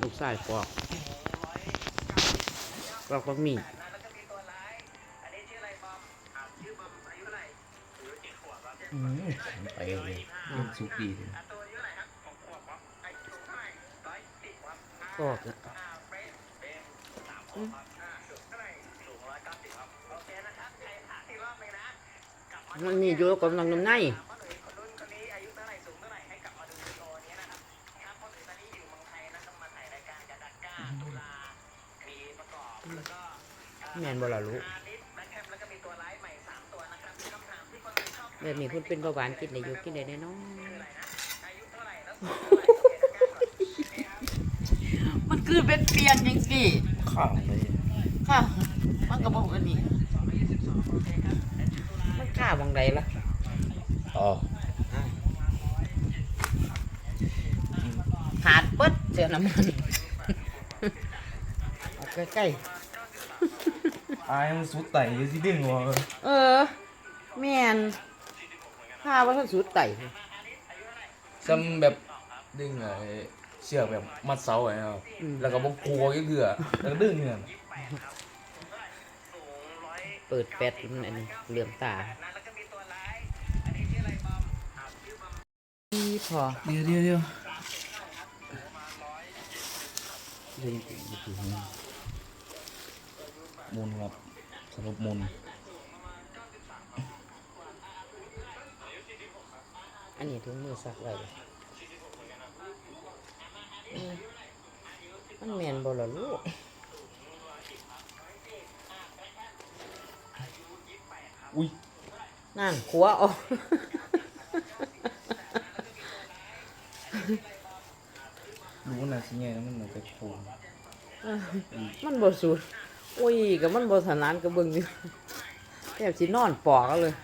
ลูกชายปอกปอกบะหมี่อืมไปเลยมันสุกดีเลยปอกอะมันมีอยู่กับน้องน้ำใน แม่นบ่ล่ะลูกแบบนี้คุณเป็นเบาหวานกินได้อยู่กินได้แน่นอนมันคือเป็นเปลี่ยนยังสิข้าวเลยค่ะ มันก็บอกอันนี้มันข้าวังใดล่ะอ๋อขาดเปิดเสียน้ำมันเอาใกล้ อายมันสุดไต่สิดึงวะๆเออ แม่นข้าว่าท่านสุดไต่ซ้ำแบบดึงไอ้เชือกแบบมัดเสาไว้ครับแล้วก็บกกลัวก็เกือแล้วก็ดึงเงี้ยเปิดแปดมันอันนี้เหลื่อมตานี่พอเดี๋ยวเดี๋ยวเดี๋ยวเล่นอีกทีนึง มุนครับสรุปมุน อันนี้ถุงมือซักไว้เลยอืมมันแมนบ่ล่ะลูกอุ้ยนั่นขัวออกรู้นะสิไงมันเหมือนไปโคนมันบ่สุด โอ้ยกับมันบ่ถนัดกับเบิ่งอยู่แทบสินอนปอกเอาเลย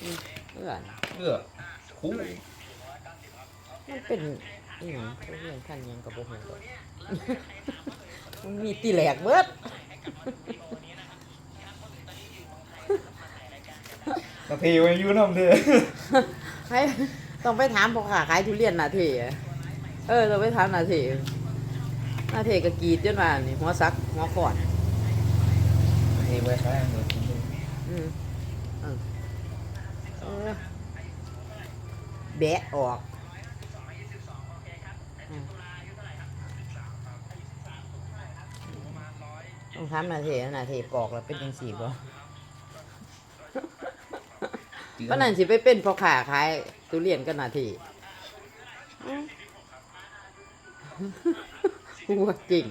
อืมเอื้อนเกือคู่มันเป็นอีหยังเขาเรียนขั้นหยังกับบ่ฮู้ดอกมันมีตีแหลกเบิดกระเทไว้อยูน้ำเด้อให้ต้องไปถามพ่อค้าขายทุเรียนนาเทอะเออต้องไปถามนาเทนาเทก็กรีดจนว่านี่หัวซักหัวขอด เทไว้ข้างเลยอืมเออเออแบะออกอืมต้องถามนาเทนาเทปอกแล้วเป็นจังสี่บ่เพราะนั้นสิไปเป็นพ่อค้าขายทุเรียนก็นาเทอืมหัวจริง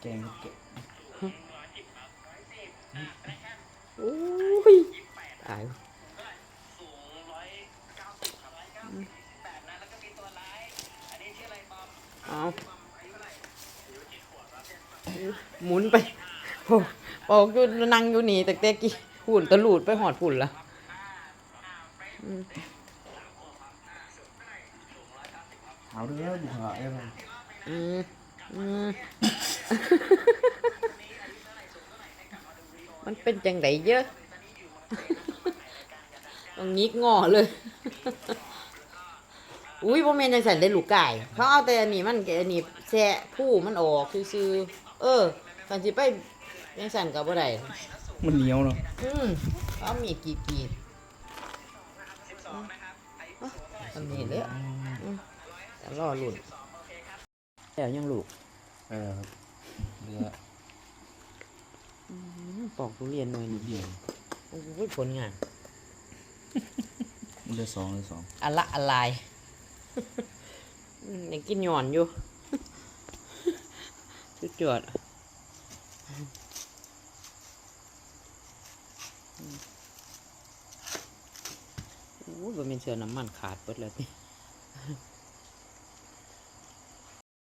แกงแกะโอ้ยตายเอาหมุนไปโอ้บอกอยู่นั่งอยู่นี่แต่แต่กี้หุ่นตะลูดไปหอดหุ่นละอืมเอาเด้อดูหาเอ้ยอืมอืม มันเป็นจังไดเยอะต้องงิกงอเลย อุ้ยพ่อแม่นจังสันได้ลูกไก่เขาเอาแต่อันนี้มันอันนี้แซ่ผู้มันออกซื่อๆเออกันสิไปจังสันกับบ่ได้มันเหนียวเนาะอืมเขาเอามีดกรีดกรีดอันนี้เลยแต่รอลุ่นแล้วยังลูกเออครับ เรืออืมปอกทุเรียนหน่อยหนึงเดียวโอ้ยผลงานเรือสองเรือสองอะละอะไรอืมยังกินหย่อนอยู่ สุดยอดโอ้ยบ่เป็นเสือน้ำมันขาดเบิดแล้วนี่